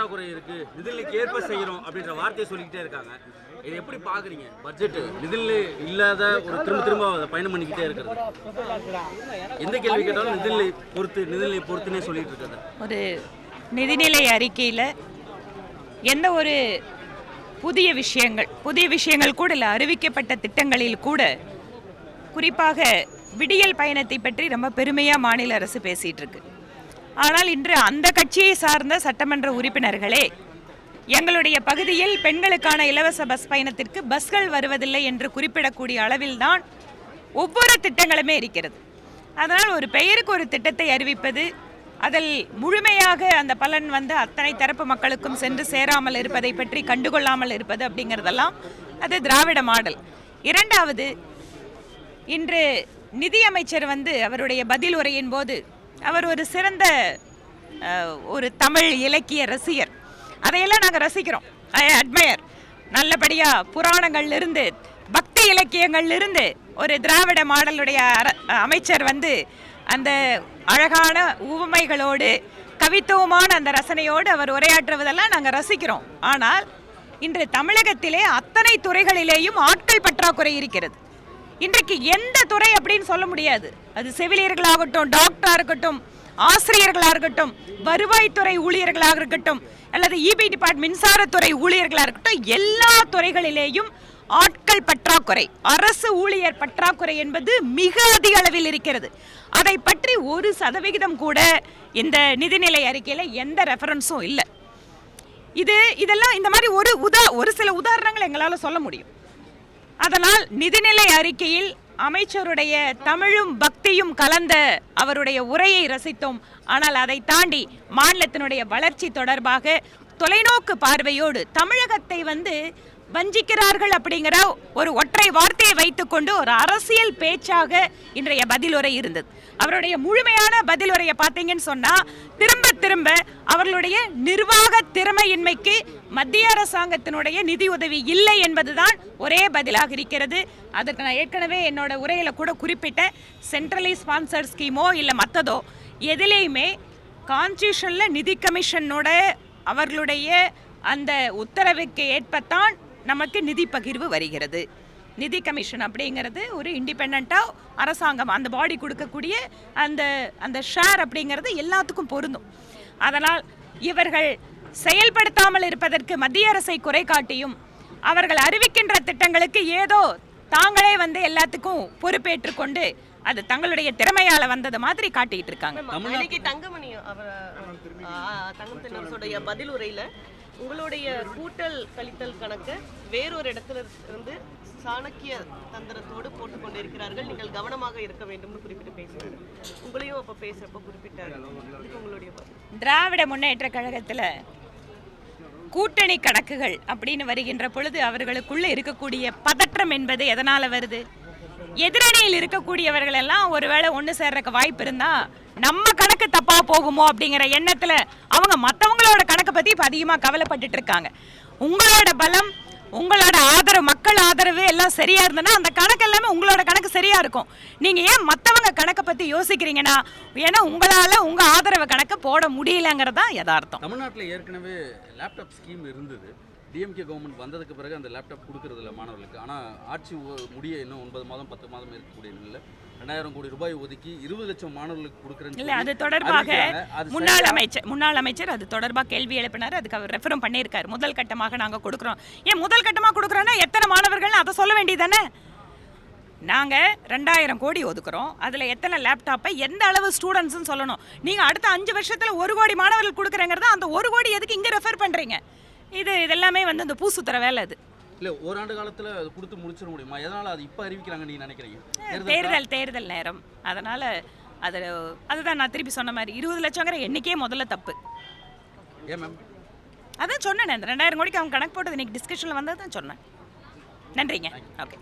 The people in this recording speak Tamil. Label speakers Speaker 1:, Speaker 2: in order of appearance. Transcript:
Speaker 1: பற்றாக்குறை இருக்கு நிதிநிலைக்கு ஏற்ப செய்யறோம் அப்படின்ற வார்த்தையை சொல்லிக்கிட்டே இருக்காங்க. இதை எப்படி பாக்குறீங்க பட்ஜெட் நிதிநிலை இல்லாத ஒரு திரும்ப திரும்ப அதை பயணம் பண்ணிக்கிட்டே இருக்கிறது. எந்த கேள்வி கேட்டாலும் நிதிநிலை பொறுத்து நிதிநிலை பொறுத்துனே சொல்லிட்டு இருக்காங்க
Speaker 2: ஒரு நிதிநிலை அறிக்கையில் எந்த ஒரு புதிய விஷயங்கள் புதிய விஷயங்கள் கூட இல்லை அறிவிக்கப்பட்ட திட்டங்களில் கூட குறிப்பாக விடியல் பயணத்தை பற்றி ரொம்ப பெருமையாக மாநில அரசு பேசிகிட்டு இருக்கு. ஆனால் இன்று அந்த கட்சியை சார்ந்த சட்டமன்ற உறுப்பினர்களே எங்களுடைய பகுதியில் பெண்களுக்கான இலவச பஸ் பயணத்திற்கு பஸ்கள் வருவதில்லை என்று குறிப்பிடக்கூடிய அளவில்தான் ஒவ்வொரு திட்டங்களுமே இருக்கிறது. அதனால் ஒரு பெயருக்கு ஒரு திட்டத்தை அறிவிப்பது அதில் முழுமையாக அந்த பலன் வந்து அத்தனை தரப்பு மக்களுக்கும் சென்று சேராமல் இருப்பதை பற்றி கண்டுகொள்ளாமல் இருப்பது அப்படிங்கிறதெல்லாம் அது திராவிட மாடல். இரண்டாவது இன்று நிதியமைச்சர் வந்து அவருடைய பதில் உரையின் போது அவர் ஒரு சிறந்த ஒரு தமிழ் இலக்கிய ரசிகர். அதையெல்லாம் நாங்கள் ரசிக்கிறோம். I admire. நல்லபடியாக புராணங்கள்லேருந்து பக்தி இலக்கியங்கள்லேருந்து ஒரு திராவிட மாடலுடைய அர- அமைச்சர் வந்து அந்த அழகான உவமைகளோடு கவித்துவமான அந்த ரசனையோடு அவர் உரையாற்றுவதெல்லாம் நாங்கள் ரசிக்கிறோம். ஆனால் இன்று தமிழகத்திலே அத்தனை துறைகளிலேயும் ஆட்கள் பற்றாக்குறை இருக்கிறது. இன்றைக்கு எந்த துறை அப்படின்னு சொல்ல முடியாது. அது செவிலியர்களாகட்டும் டாக்டராக இருக்கட்டும் ஆசிரியர்களாக இருக்கட்டும் வருவாய்த்துறை ஊழியர்களாக இருக்கட்டும் அல்லது இபி டிபார்ட் மின்சாரத்துறை ஊழியர்களாக இருக்கட்டும் எல்லா துறைகளிலேயும் ஆட்கள் பற்றாக்குறை அரசு ஊழியர் பற்றாக்குறை என்பது மிக அதிக அளவில் இருக்கிறது. அதை பற்றி ஒரு சதவிகிதம் கூட இந்த நிதிநிலை அறிக்கையில் எந்த ரெஃபரன்ஸும் இல்லை. இது இதெல்லாம் இந்த மாதிரி ஒரு உதா ஒரு சில உதாரணங்கள் எங்களால் சொல்ல முடியும். அதனால் நிதிநிலை அறிக்கையில் அமைச்சருடைய தமிழும் பக்தியும் கலந்த அவருடைய உரையை ரசித்தோம். ஆனால் அதை தாண்டி மாநிலத்தினுடைய வளர்ச்சி தொடர்பாக தொலைநோக்கு பார்வையோடு தமிழகத்தை வந்து வஞ்சிக்கிறார்கள் அப்படிங்கிற ஒரு ஒற்றை வார்த்தையை வைத்துக்கொண்டு ஒரு அரசியல் பேச்சாக இன்றைய பதிலுரை இருந்தது. அவருடைய முழுமையான பதிலுரையை பார்த்தீங்கன்னு சொன்னால் திரும்ப திரும்ப அவர்களுடைய நிர்வாக திறமையின்மைக்கு மத்திய அரசாங்கத்தினுடைய நிதி உதவி இல்லை என்பதுதான் ஒரே பதிலாக இருக்கிறது. அதுக்கு நான் ஏற்கனவே என்னோட உரையில் கூட குறிப்பிட்ட சென்ட்ரலி ஸ்பான்சர் ஸ்கீமோ இல்லை மற்றதோ எதிலேயுமே கான்ஸ்டியூஷனில் நிதி கமிஷனோட அவர்களுடைய அந்த உத்தரவுக்கு ஏற்பத்தான் நமக்கு நிதி பகிர்வு வருகிறது. நிதி கமிஷன் அப்படிங்கிறது ஒரு இண்டிபெண்ட்டாக அரசாங்கம் அந்த பாடி கொடுக்கக்கூடிய அந்த அந்த ஷேர் அப்படிங்கிறது எல்லாத்துக்கும் பொருந்தும். அதனால் இவர்கள் செயல்படுத்தாமல் இருப்பதற்கு மத்திய அரசை குறை காட்டியும் அவர்கள் அறிவிக்கின்ற திட்டங்களுக்கு ஏதோ தாங்களே வந்து எல்லாத்துக்கும் பொறுப்பேற்றுக்கொண்டு அது தங்களுடைய திறமையால வந்தது மாதிரி காட்டிட்டு இருக்காங்க.
Speaker 3: ஆமா, அன்னைக்கு தங்கமணி அவர் தங்கம் தென்னரசுடைய பதில் உரையில உங்களுடைய கூட்டல் கழித்தல் கணக்கு வேறொரு இடத்துல இருந்து சாணக்கிய தந்திரத்தோடு போட்டுக் கொண்டிருக்கிறார்கள். நீங்கள் கவனமாக இருக்க வேண்டும்னு குறிப்பிட்டு பேசினார். உங்களையும் அப்ப பேசுறப்ப குறிப்பிட்டார். இதுக்கு உங்களுடைய
Speaker 2: திராவிட முன்னேற்ற கழகத்தில் கூட்டணி கணக்குகள் அப்படின்னு வருகின்ற பொழுது அவர்களுக்குள்ள இருக்கக்கூடிய பதற்றம் என்பது எதனால வருது? எதிரணியில் இருக்கக்கூடியவர்கள் எல்லாம் ஒருவேளை ஒன்று சேர்றக்கு வாய்ப்பு இருந்தா நம்ம கணக்கு தப்பா போகுமோ அப்படிங்கிற எண்ணத்துல அவங்க மற்றவங்களோட கணக்கை பத்தி இப்போ அதிகமாக கவலைப்பட்டுட்டு இருக்காங்க. உங்களோட பலம் உங்களோட ஆதரவு மக்கள் ஆதரவு எல்லாம் சரியா இருந்ததுன்னா அந்த கணக்கு எல்லாமே உங்களோட கணக்கு சரியா இருக்கும். நீங்க ஏன் மற்றவங்க கணக்கை பத்தி யோசிக்கிறீங்கன்னா ஏன்னா உங்களால உங்க ஆதரவு கணக்கு போட முடியலங்கிறதா யதார்த்தம்.
Speaker 1: தமிழ்நாட்டில் ஏற்கனவே லேப்டாப் ஸ்கீம் இருந்தது. டிஎம்கே கவர்மெண்ட் வந்ததுக்கு பிறகு அந்த லேப்டாப் கொடுக்கறது இல்லை மாணவர்களுக்கு. ஆனால் ஆட்சி முடிய இன்னும் ஒன்பது மாதம் பத்து மாதம் இருக்கக்கூடிய நிலையில் ரெண்டாயிரம் கோடி ரூபாய் ஒதுக்கி இருபது லட்சம் மாணவர்களுக்கு கொடுக்குறேன்னு
Speaker 2: இல்ல அது தொடர்பாக முன்னாள்? அமைச்சர் முன்னாள் அமைச்சர் அது தொடர்பாக கேள்வி எழுப்பினார். அதுக்கு அவர் ரெஃபரும் பண்ணியிருக்காரு. முதல் கட்டமாக நாங்க கொடுக்குறோம். ஏன் முதல் கட்டமாக கொடுக்குறோன்னா எத்தனை மாணவர்கள்னு அதை சொல்ல வேண்டியதானே நாங்க ரெண்டாயிரம் கோடி ஒதுக்குறோம். அதுல எத்தனை லேப்டாப்பை எந்த அளவு ஸ்டூடெண்ட்ஸ்னு சொல்லணும். நீங்க அடுத்த அஞ்சு வருஷத்துல ஒரு கோடி மாணவர்கள் கொடுக்குறேங்கிறத அந்த ஒரு கோடி எதுக்கு இங்க ரெஃபர் பண்றீங்க? இது இதெல்லாமே வந்து இந்த பூசுத்துற வேலை அது.
Speaker 1: இல்ல ஓராண்டு காலத்துல அது கொடுத்து முடிச்சிட முடியுமா? எதனால அது இப்போ அறிவிக்கிறாங்க நீங்க நினைக்கிறீங்க?
Speaker 2: தேர்தல் தேர்தல் நேரம். அதனால அது அதுதான் நான் திருப்பி சொன்ன மாதிரி இருபது லட்சங்கிற எண்ணிக்கையே முதல்ல தப்பு.
Speaker 1: ஏன் மேம்
Speaker 2: அதான் சொன்னேன் அந்த ரெண்டாயிரம் கோடிக்கு அவங்க கணக்கு போட்டது இன்னைக்கு டிஸ்கஷனில் வந்தது தான் சொன்னேன். நன்றிங்க. ஓகே